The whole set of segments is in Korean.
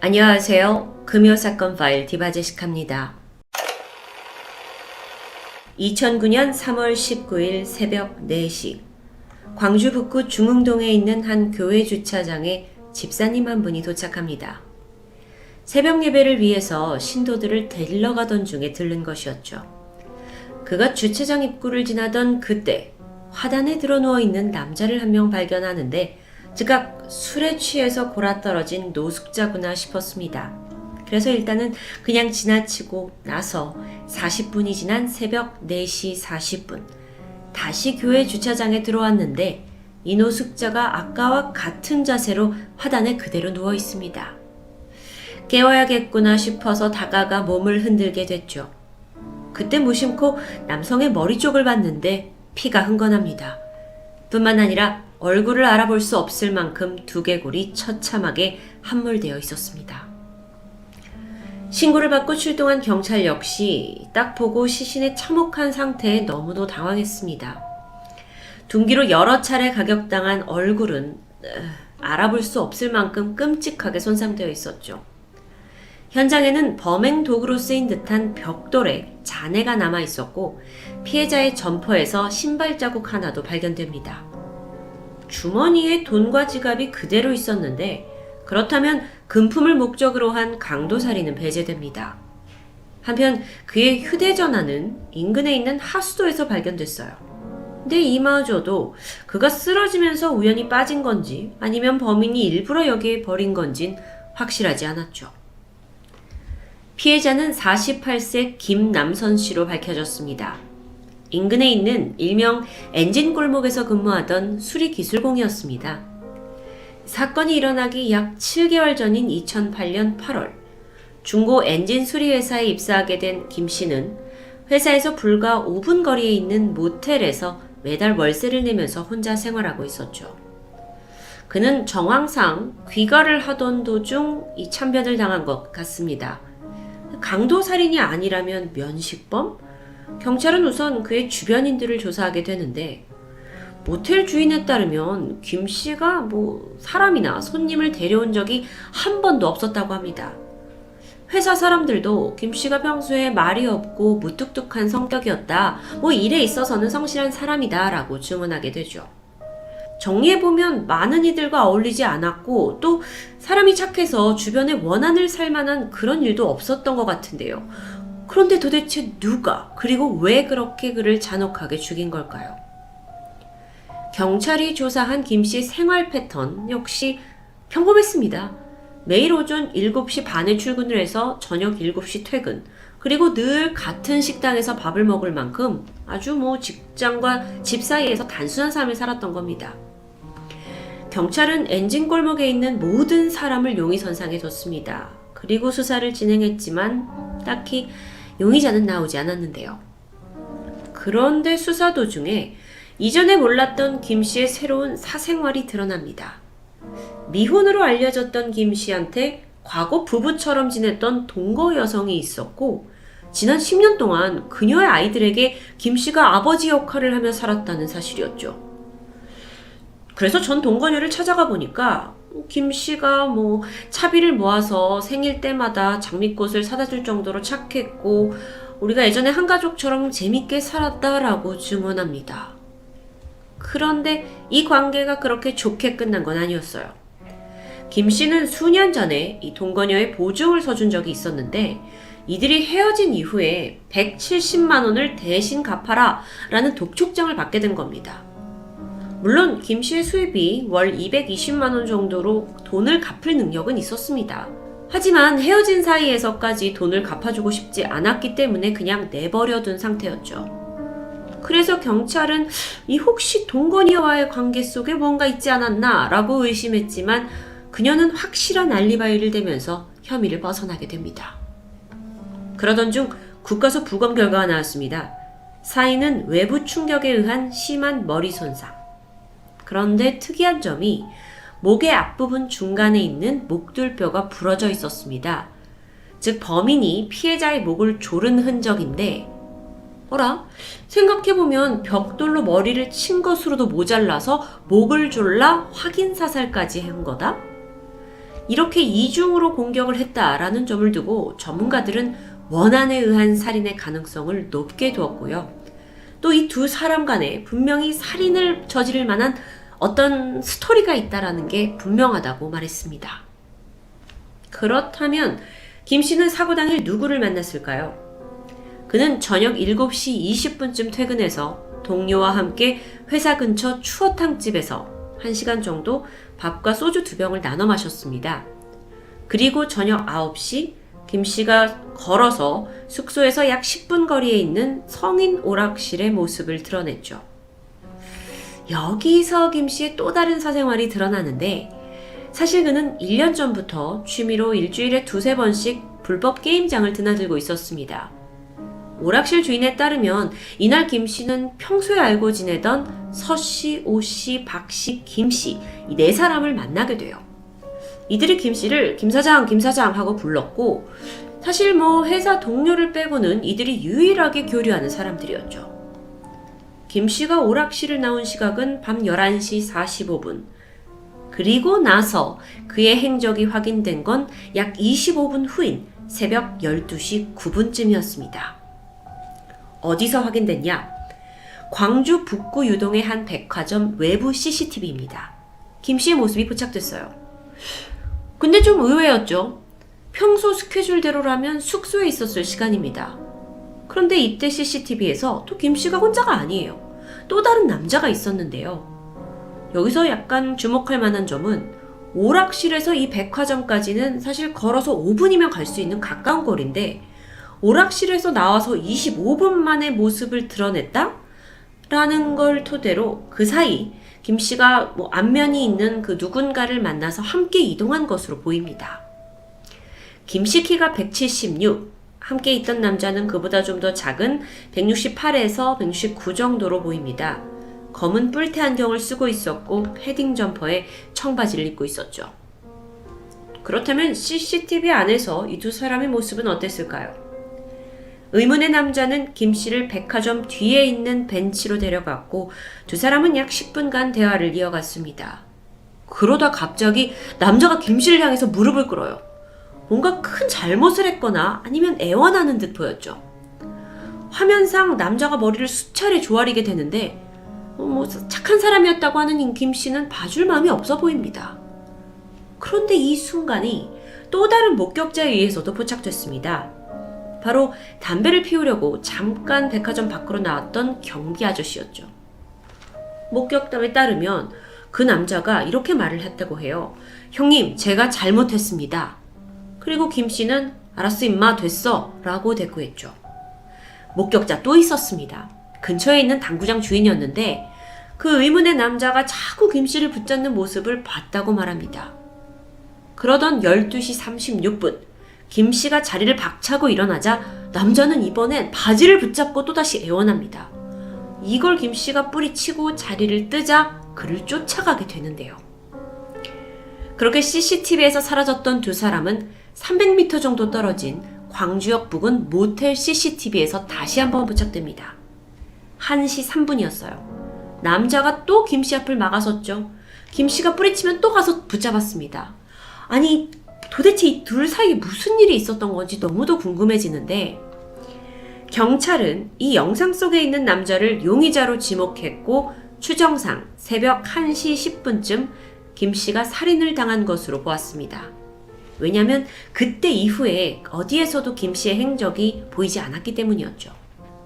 안녕하세요. 금요사건 파일 디바제식합니다. 2009년 3월 19일 새벽 4시 광주 북구 중흥동에 있는 한 교회 주차장에 집사님 한 분이 도착합니다. 새벽 예배를 위해서 신도들을 데리러 가던 중에 들른 것이었죠. 그가 주차장 입구를 지나던 그때 화단에 들어 누워 있는 남자를 한 명 발견하는데 즉각 술에 취해서 골아떨어진 노숙자구나 싶었습니다. 그래서 일단은 그냥 지나치고 나서 40분이 지난 새벽 4시 40분 다시 교회 주차장에 들어왔는데 이 노숙자가 아까와 같은 자세로 화단에 그대로 누워 있습니다. 깨워야겠구나 싶어서 다가가 몸을 흔들게 됐죠. 그때 무심코 남성의 머리 쪽을 봤는데 피가 흥건합니다. 뿐만 아니라 얼굴을 알아볼 수 없을 만큼 두개골이 처참하게 함몰되어 있었습니다. 신고를 받고 출동한 경찰 역시 딱 보고 시신의 참혹한 상태에 너무도 당황했습니다. 둔기로 여러 차례 가격당한 얼굴은 에, 알아볼 수 없을 만큼 끔찍하게 손상되어 있었죠. 현장에는 범행 도구로 쓰인 듯한 벽돌에 잔해가 남아 있었고 피해자의 점퍼에서 신발 자국 하나도 발견됩니다. 주머니에 돈과 지갑이 그대로 있었는데 그렇다면 금품을 목적으로 한 강도살인은 배제됩니다. 한편 그의 휴대전화는 인근에 있는 하수도에서 발견됐어요. 근데 이마저도 그가 쓰러지면서 우연히 빠진 건지 아니면 범인이 일부러 여기에 버린 건진 확실하지 않았죠. 피해자는 48세 김남선 씨로 밝혀졌습니다. 인근에 있는 일명 엔진 골목에서 근무하던 수리 기술공이었습니다. 사건이 일어나기 약 7개월 전인 2008년 8월, 중고 엔진 수리 회사에 입사하게 된 김 씨는 회사에서 불과 5분 거리에 있는 모텔에서 매달 월세를 내면서 혼자 생활하고 있었죠. 그는 정황상 귀가를 하던 도중 이 참변을 당한 것 같습니다. 강도 살인이 아니라면 면식범? 경찰은 우선 그의 주변인들을 조사하게 되는데 모텔 주인에 따르면 김 씨가 뭐 사람이나 손님을 데려온 적이 한 번도 없었다고 합니다. 회사 사람들도 김 씨가 평소에 말이 없고 무뚝뚝한 성격이었다. 뭐 일에 있어서는 성실한 사람이다 라고 증언하게 되죠. 정리해보면 많은 이들과 어울리지 않았고 또 사람이 착해서 주변에 원한을 살 만한 그런 일도 없었던 것 같은데요. 그런데 도대체 누가 그리고 왜 그렇게 그를 잔혹하게 죽인 걸까요? 경찰이 조사한 김씨 생활 패턴 역시 평범했습니다. 매일 오전 7시 반에 출근을 해서 저녁 7시 퇴근. 그리고 늘 같은 식당에서 밥을 먹을 만큼 아주 뭐 직장과 집 사이에서 단순한 삶을 살았던 겁니다. 경찰은 엔진 골목에 있는 모든 사람을 용의선상에 뒀습니다. 그리고 수사를 진행했지만 딱히 용의자는 나오지 않았는데요. 그런데 수사 도중에 이전에 몰랐던 김 씨의 새로운 사생활이 드러납니다. 미혼으로 알려졌던 김 씨한테 과거 부부처럼 지냈던 동거 여성이 있었고, 지난 10년 동안 그녀의 아이들에게 김 씨가 아버지 역할을 하며 살았다는 사실이었죠. 그래서 전 동거녀를 찾아가 보니까 김 씨가 뭐 차비를 모아서 생일 때마다 장미꽃을 사다 줄 정도로 착했고 우리가 예전에 한 가족처럼 재밌게 살았다라고 증언합니다. 그런데 이 관계가 그렇게 좋게 끝난 건 아니었어요. 김 씨는 수년 전에 이 동거녀의 보증을 서준 적이 있었는데 이들이 헤어진 이후에 170만 원을 대신 갚아라 라는 독촉장을 받게 된 겁니다. 물론 김 씨의 수입이 월 220만 원 정도로 돈을 갚을 능력은 있었습니다. 하지만 헤어진 사이에서까지 돈을 갚아주고 싶지 않았기 때문에 그냥 내버려둔 상태였죠. 그래서 경찰은 이 혹시 동건이와의 관계 속에 뭔가 있지 않았나 라고 의심했지만 그녀는 확실한 알리바이를 대면서 혐의를 벗어나게 됩니다. 그러던 중 국가서 부검 결과가 나왔습니다. 사인은 외부 충격에 의한 심한 머리 손상. 그런데 특이한 점이 목의 앞부분 중간에 있는 목둘뼈가 부러져 있었습니다. 즉 범인이 피해자의 목을 조른 흔적인데 어라? 생각해보면 벽돌로 머리를 친 것으로도 모자라서 목을 졸라 확인 사살까지 한 거다? 이렇게 이중으로 공격을 했다라는 점을 두고 전문가들은 원한에 의한 살인의 가능성을 높게 두었고요. 또 이 두 사람 간에 분명히 살인을 저지를 만한 어떤 스토리가 있다라는 게 분명하다고 말했습니다. 그렇다면 김 씨는 사고 당일 누구를 만났을까요? 그는 저녁 7시 20분쯤 퇴근해서 동료와 함께 회사 근처 추어탕 집에서 1시간 정도 밥과 소주 두 병을 나눠 마셨습니다. 그리고 저녁 9시 김 씨가 걸어서 숙소에서 약 10분 거리에 있는 성인 오락실의 모습을 드러냈죠. 여기서 김 씨의 또 다른 사생활이 드러나는데 사실 그는 1년 전부터 취미로 일주일에 두세 번씩 불법 게임장을 드나들고 있었습니다. 오락실 주인에 따르면 이날 김 씨는 평소에 알고 지내던 서 씨, 오 씨, 박 씨, 김 씨, 이 네 사람을 만나게 돼요. 이들이 김 씨를 김 사장, 김 사장 하고 불렀고, 사실 뭐 회사 동료를 빼고는 이들이 유일하게 교류하는 사람들이었죠. 김 씨가 오락실을 나온 시각은 밤 11시 45분. 그리고 나서 그의 행적이 확인된 건 약 25분 후인 새벽 12시 9분쯤이었습니다. 어디서 확인됐냐? 광주 북구 유동의 한 백화점 외부 CCTV입니다. 김 씨의 모습이 포착됐어요. 근데 좀 의외였죠. 평소 스케줄대로라면 숙소에 있었을 시간입니다. 그런데 이때 CCTV에서 또 김 씨가 혼자가 아니에요. 또 다른 남자가 있었는데요. 여기서 약간 주목할 만한 점은 오락실에서 이 백화점까지는 사실 걸어서 5분이면 갈 수 있는 가까운 거리인데 오락실에서 나와서 25분 만에 모습을 드러냈다? 라는 걸 토대로 그 사이 김 씨가 뭐 안면이 있는 그 누군가를 만나서 함께 이동한 것으로 보입니다. 김씨 키가 176, 함께 있던 남자는 그보다 좀 더 작은 168에서 169 정도로 보입니다. 검은 뿔테 안경을 쓰고 있었고 패딩 점퍼에 청바지를 입고 있었죠. 그렇다면 CCTV 안에서 이 두 사람의 모습은 어땠을까요? 의문의 남자는 김 씨를 백화점 뒤에 있는 벤치로 데려갔고 두 사람은 약 10분간 대화를 이어갔습니다. 그러다 갑자기 남자가 김 씨를 향해서 무릎을 꿇어요. 뭔가 큰 잘못을 했거나 아니면 애원하는 듯 보였죠. 화면상 남자가 머리를 수차례 조아리게 되는데 어, 뭐 착한 사람이었다고 하는 김 씨는 봐줄 마음이 없어 보입니다. 그런데 이 순간이 또 다른 목격자에 의해서도 포착됐습니다. 바로 담배를 피우려고 잠깐 백화점 밖으로 나왔던 경비 아저씨였죠. 목격담에 따르면 그 남자가 이렇게 말을 했다고 해요. 형님, 제가 잘못했습니다. 그리고 김 씨는 알았어, 임마, 됐어. 라고 대꾸했죠. 목격자 또 있었습니다. 근처에 있는 당구장 주인이었는데 그 의문의 남자가 자꾸 김 씨를 붙잡는 모습을 봤다고 말합니다. 그러던 12시 36분, 김 씨가 자리를 박차고 일어나자 남자는 이번엔 바지를 붙잡고 또다시 애원합니다. 이걸 김 씨가 뿌리치고 자리를 뜨자 그를 쫓아가게 되는데요. 그렇게 CCTV에서 사라졌던 두 사람은 300m 정도 떨어진 광주역 부근 모텔 CCTV에서 다시 한번 포착됩니다. 1시 3분이었어요. 남자가 또 김 씨 앞을 막아섰죠. 김 씨가 뿌리치면 또 가서 붙잡았습니다. 아니, 도대체 이 둘 사이에 무슨 일이 있었던 건지 너무도 궁금해지는데, 경찰은 이 영상 속에 있는 남자를 용의자로 지목했고, 추정상 새벽 1시 10분쯤 김 씨가 살인을 당한 것으로 보았습니다. 왜냐면 그때 이후에 어디에서도 김 씨의 행적이 보이지 않았기 때문이었죠.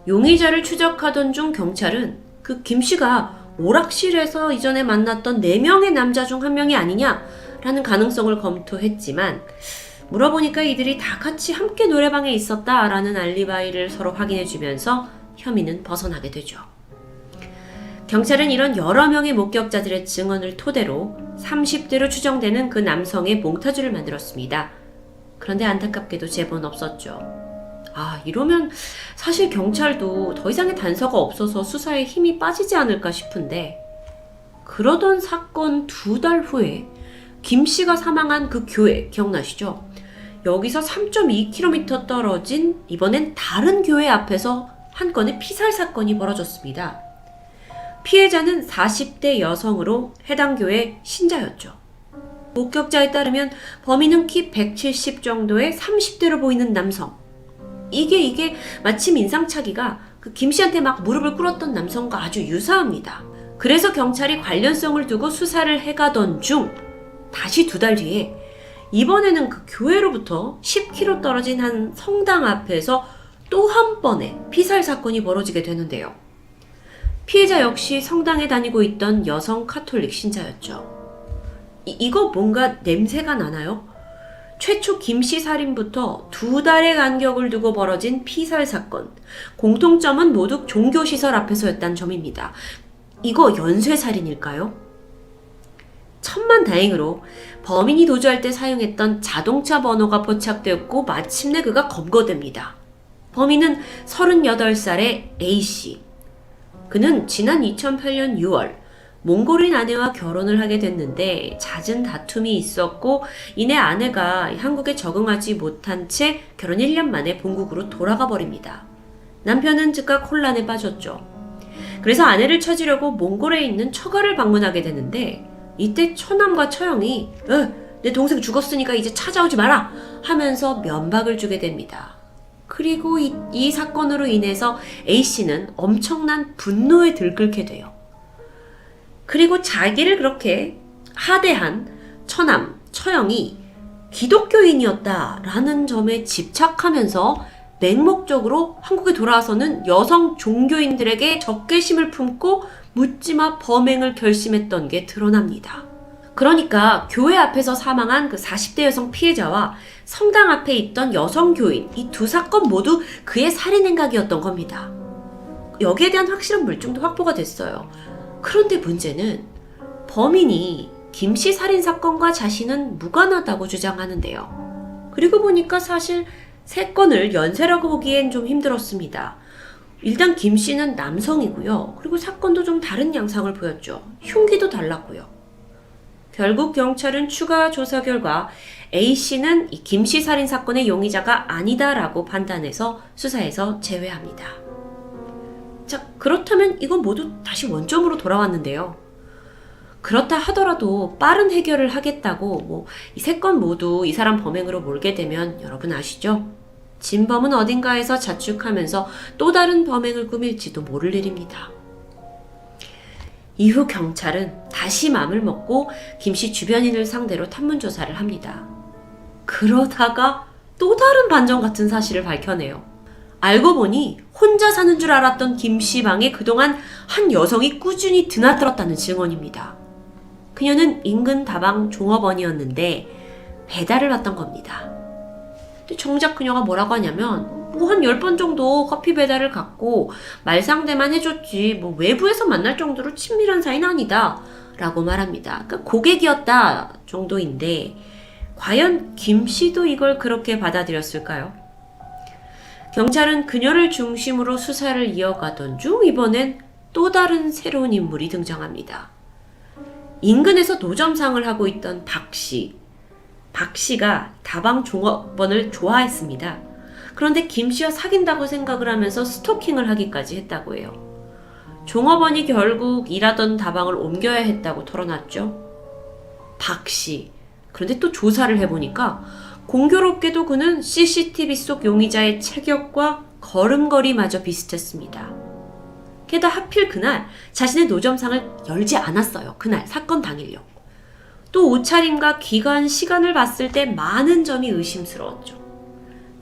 용의자를 추적하던 중 경찰은 그 김 씨가 오락실에서 이전에 만났던 4명의 남자 중 한 명이 아니냐라는 가능성을 검토했지만 물어보니까 이들이 다 같이 함께 노래방에 있었다라는 알리바이를 서로 확인해주면서 혐의는 벗어나게 되죠. 경찰은 이런 여러 명의 목격자들의 증언을 토대로 30대로 추정되는 그 남성의 몽타주를 만들었습니다. 그런데 안타깝게도 제본 없었죠. 아, 이러면 사실 경찰도 더 이상의 단서가 없어서 수사에 힘이 빠지지 않을까 싶은데, 그러던 사건 두 달 후에 김 씨가 사망한 그 교회 기억나시죠? 여기서 3.2km 떨어진 이번엔 다른 교회 앞에서 한 건의 피살 사건이 벌어졌습니다. 피해자는 40대 여성으로 해당 교회 신자였죠. 목격자에 따르면 범인은 키 170 정도의 30대로 보이는 남성. 이게 이게 마침 인상착의가 그 김 씨한테 막 무릎을 꿇었던 남성과 아주 유사합니다. 그래서 경찰이 관련성을 두고 수사를 해가던 중 다시 두 달 뒤에 이번에는 그 교회로부터 10km 떨어진 한 성당 앞에서 또 한 번의 피살 사건이 벌어지게 되는데요. 피해자 역시 성당에 다니고 있던 여성 카톨릭 신자였죠. 이, 이거 뭔가 냄새가 나나요? 최초 김씨 살인부터 두 달의 간격을 두고 벌어진 피살 사건. 공통점은 모두 종교시설 앞에서였다는 점입니다. 이거 연쇄살인일까요? 천만 다행으로 범인이 도주할 때 사용했던 자동차 번호가 포착되었고 마침내 그가 검거됩니다. 범인은 38살의 A씨. 그는 지난 2008년 6월 몽골인 아내와 결혼을 하게 됐는데 잦은 다툼이 있었고 이내 아내가 한국에 적응하지 못한 채 결혼 1년 만에 본국으로 돌아가 버립니다. 남편은 즉각 혼란에 빠졌죠. 그래서 아내를 찾으려고 몽골에 있는 처가를 방문하게 되는데 이때 처남과 처형이 어, 내 동생 죽었으니까 이제 찾아오지 마라 하면서 면박을 주게 됩니다. 그리고 이, 이 사건으로 인해서 A씨는 엄청난 분노에 들끓게 돼요. 그리고 자기를 그렇게 하대한 처남, 처형이 기독교인이었다라는 점에 집착하면서 맹목적으로 한국에 돌아와서는 여성 종교인들에게 적개심을 품고 묻지마 범행을 결심했던 게 드러납니다. 그러니까 교회 앞에서 사망한 그 40대 여성 피해자와 성당 앞에 있던 여성 교인 이 두 사건 모두 그의 살인 행각이었던 겁니다. 여기에 대한 확실한 물증도 확보가 됐어요. 그런데 문제는 범인이 김씨 살인 사건과 자신은 무관하다고 주장하는데요. 그리고 보니까 사실 세 건을 연쇄라고 보기엔 좀 힘들었습니다. 일단 김 씨는 남성이고요. 그리고 사건도 좀 다른 양상을 보였죠. 흉기도 달랐고요. 결국 경찰은 추가 조사 결과 A 씨는 이김씨 살인 사건의 용의자가 아니다라고 판단해서 수사에서 제외합니다. 자, 그렇다면 이건 모두 다시 원점으로 돌아왔는데요. 그렇다 하더라도 빠른 해결을 하겠다고 뭐 이 세 건 모두 이 사람 범행으로 몰게 되면 여러분 아시죠? 진범은 어딘가에서 자축하면서 또 다른 범행을 꾸밀지도 모를 일입니다. 이후 경찰은 다시 맘을 먹고 김 씨 주변인을 상대로 탐문 조사를 합니다. 그러다가 또 다른 반전 같은 사실을 밝혀내요. 알고 보니 혼자 사는 줄 알았던 김 씨 방에 그동안 한 여성이 꾸준히 드나들었다는 증언입니다. 그녀는 인근 다방 종업원이었는데 배달을 왔던 겁니다. 근데 정작 그녀가 뭐라고 하냐면 뭐 한 10번 정도 커피 배달을 갔고 말상대만 해줬지 뭐 외부에서 만날 정도로 친밀한 사이는 아니다 라고 말합니다. 그러니까 고객이었다 정도인데 과연 김 씨도 이걸 그렇게 받아들였을까요? 경찰은 그녀를 중심으로 수사를 이어가던 중 이번엔 또 다른 새로운 인물이 등장합니다. 인근에서 노점상을 하고 있던 박 씨. 박 씨가 다방 종업원을 좋아했습니다. 그런데 김 씨와 사귄다고 생각을 하면서 스토킹을 하기까지 했다고 해요. 종업원이 결국 일하던 다방을 옮겨야 했다고 털어놨죠. 박 씨. 그런데 또 조사를 해보니까 공교롭게도 그는 CCTV 속 용의자의 체격과 걸음걸이마저 비슷했습니다. 게다 하필 그날 자신의 노점상을 열지 않았어요. 그날 사건 당일요. 또 옷차림과 기간, 시간을 봤을 때 많은 점이 의심스러웠죠.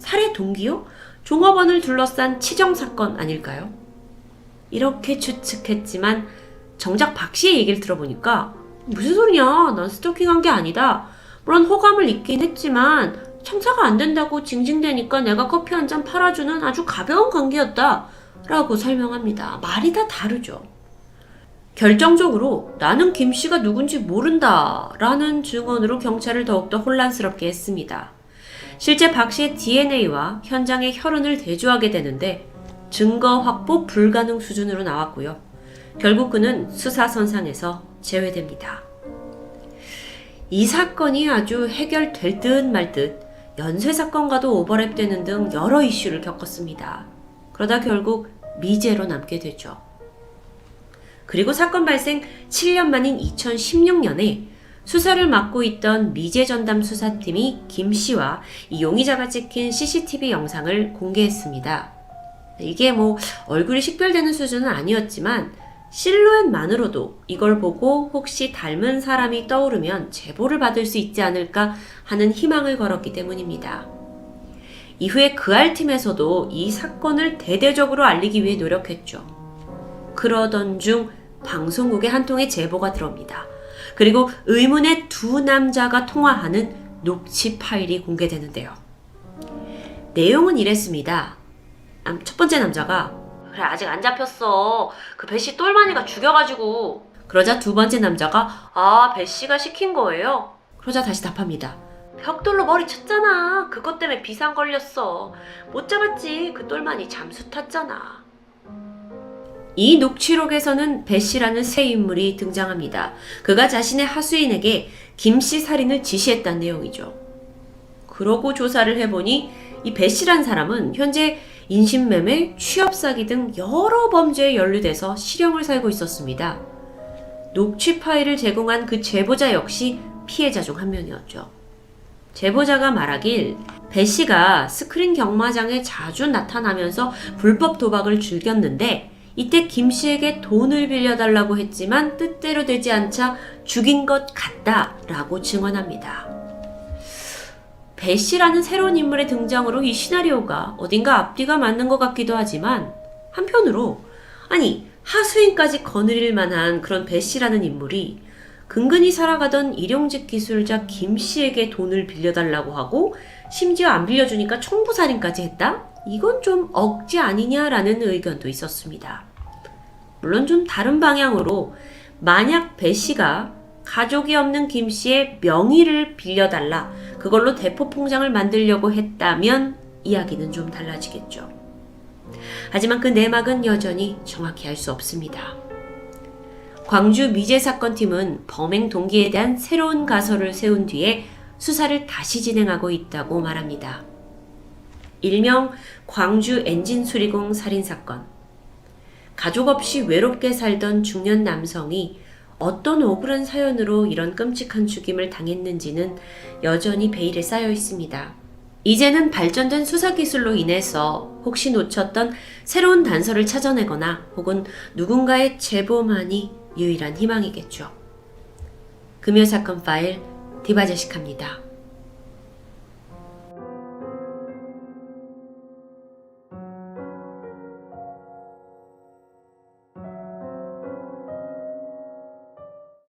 살해 동기요? 종업원을 둘러싼 치정 사건 아닐까요? 이렇게 추측했지만 정작 박 씨의 얘기를 들어보니까 무슨 소리냐? 난 스토킹한 게 아니다. 물론 호감을 잊긴 했지만 청사가 안 된다고 징징대니까 내가 커피 한 잔 팔아주는 아주 가벼운 관계였다. 라고 설명합니다. 말이 다 다르죠. 결정적으로 나는 김 씨가 누군지 모른다 라는 증언으로 경찰을 더욱더 혼란스럽게 했습니다. 실제 박 씨의 DNA와 현장의 혈흔을 대조하게 되는데 증거 확보 불가능 수준으로 나왔고요. 결국 그는 수사선상에서 제외됩니다. 이 사건이 아주 해결될 듯 말 듯 연쇄 사건과도 오버랩되는 등 여러 이슈를 겪었습니다. 그러다 결국 미제로 남게 되죠. 그리고 사건 발생 7년 만인 2016년에 수사를 맡고 있던 미제 전담 수사팀이 김 씨와 이 용의자가 찍힌 CCTV 영상을 공개했습니다. 이게 뭐 얼굴이 식별되는 수준은 아니었지만 실루엣만으로도 이걸 보고 혹시 닮은 사람이 떠오르면 제보를 받을 수 있지 않을까 하는 희망을 걸었기 때문입니다. 이후에 그알 팀에서도 이 사건을 대대적으로 알리기 위해 노력했죠. 그러던 중 방송국의 한 통의 제보가 들어옵니다. 그리고 의문의 두 남자가 통화하는 녹취 파일이 공개되는데요. 내용은 이랬습니다. 남- 첫 번째 남자가 그래 아직 안 잡혔어. 그 배씨 똘마니가 죽여가지고. 그러자 두 번째 남자가 아 배씨가 시킨 거예요. 그러자 다시 답합니다. 벽돌로 머리 쳤잖아. 그것 때문에 비상 걸렸어. 못 잡았지. 그 똘마니 잠수 탔잖아. 이 녹취록에서는 배 씨라는 새 인물이 등장합니다. 그가 자신의 하수인에게 김씨 살인을 지시했다는 내용이죠. 그러고 조사를 해보니 이 배 씨란 사람은 현재 인신매매, 취업사기 등 여러 범죄에 연루돼서 실형을 살고 있었습니다. 녹취 파일을 제공한 그 제보자 역시 피해자 중 한 명이었죠. 제보자가 말하길 배 씨가 스크린 경마장에 자주 나타나면서 불법 도박을 즐겼는데 이때 김 씨에게 돈을 빌려달라고 했지만 뜻대로 되지 않자 죽인 것 같다 라고 증언합니다. 배 씨라는 새로운 인물의 등장으로 이 시나리오가 어딘가 앞뒤가 맞는 것 같기도 하지만 한편으로 아니 하수인까지 거느릴 만한 그런 배 씨라는 인물이 근근히 살아가던 일용직 기술자 김 씨에게 돈을 빌려달라고 하고 심지어 안 빌려주니까 청부살인까지 했다? 이건 좀 억지 아니냐라는 의견도 있었습니다. 물론 좀 다른 방향으로 만약 배 씨가 가족이 없는 김 씨의 명의를 빌려달라 그걸로 대포 통장을 만들려고 했다면 이야기는 좀 달라지겠죠. 하지만 그 내막은 여전히 정확히 알 수 없습니다. 광주 미제 사건 팀은 범행 동기에 대한 새로운 가설을 세운 뒤에 수사를 다시 진행하고 있다고 말합니다. 일명 광주 엔진 수리공 살인 사건. 가족 없이 외롭게 살던 중년 남성이 어떤 억울한 사연으로 이런 끔찍한 죽임을 당했는지는 여전히 베일에 쌓여 있습니다. 이제는 발전된 수사 기술로 인해서 혹시 놓쳤던 새로운 단서를 찾아내거나 혹은 누군가의 제보만이 유일한 희망이겠죠. 금요 사건 파일 디바제식합니다.